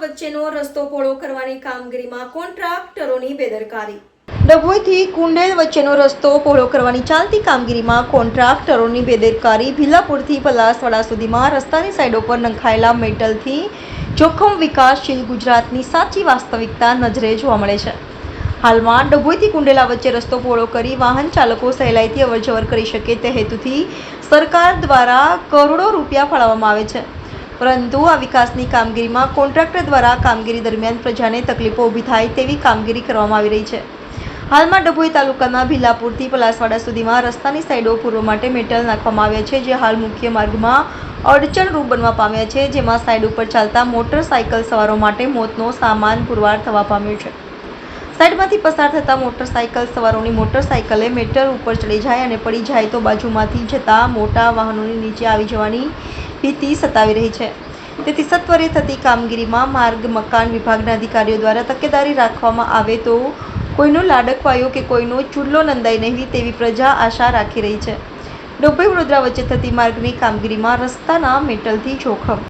વચ્ચેનો રસ્તો પહોળો કરવાની કામગીરીમાં કોન્ટ્રાક્ટરોની બેદરકારી. ડભોઈથી કુંડેલ વચ્ચેનો રસ્તો પહોળો કરવાની ચાલતી કામગીરીમાં કોન્ટ્રાક્ટરોની બેદરકારી ભીલાપુરથી પલાસવાડા સુધીમાં રસ્તાની સાઈડો પર નંખાયેલા મેટલથી જોખમ વિકાસશીલ ગુજરાતની સાચી વાસ્તવિકતા નજરે જોવા મળે છે. હાલમાં ડભોઈથી કુંડેલા વચ્ચે રસ્તો પહોળો કરી વાહન ચાલકો સહેલાઈથી અવરજવર કરી શકે તે હેતુથી સરકાર દ્વારા કરોડો રૂપિયા ફાળવવામાં આવે છે. પરંતુ આ વિકાસની કામગીરીમાં કોન્ટ્રાક્ટર દ્વારા કામગીરી દરમિયાન પ્રજાને તકલીફો ઊભી થાય તેવી કામગીરી કરવામાં આવી રહી છે. હાલમાં ડભોઈ તાલુકાના ભીલાપુરથી પલાસવાડા સુધીમાં રસ્તાની સાઈડો પૂર્વ માટે મેટલ નાખવામાં આવ્યા છે, જે હાલ મુખ્ય માર્ગમાં અડચણરૂપ બનવા પામ્યા છે, જેમાં સાઈડ ઉપર ચાલતા મોટરસાયકલ સવારો માટે મોતનો સામાન પુરવાર થવા પામ્યો છે. સાઈડમાંથી પસાર થતા મોટરસાયકલ સવારોની મોટરસાયકલે મેટલ ઉપર ચડી જાય અને પડી જાય તો બાજુમાંથી જતા મોટા વાહનોની નીચે આવી જવાની ભીતિ સતાવી રહી છે. તેથી સત્વરે થતી કામગીરીમાં માર્ગ, મકાન વિભાગના અધિકારીઓ દ્વારા તકેદારી રાખવામાં આવે તો કોઈનો લાડકવાયો કે કોઈનો ચૂલ્લો નંદાય નહીં તેવી પ્રજા આશા રાખી રહી છે. ડભોઈ વડોદરા વચ્ચે થતી માર્ગની કામગીરીમાં રસ્તાના મેટલથી જોખમ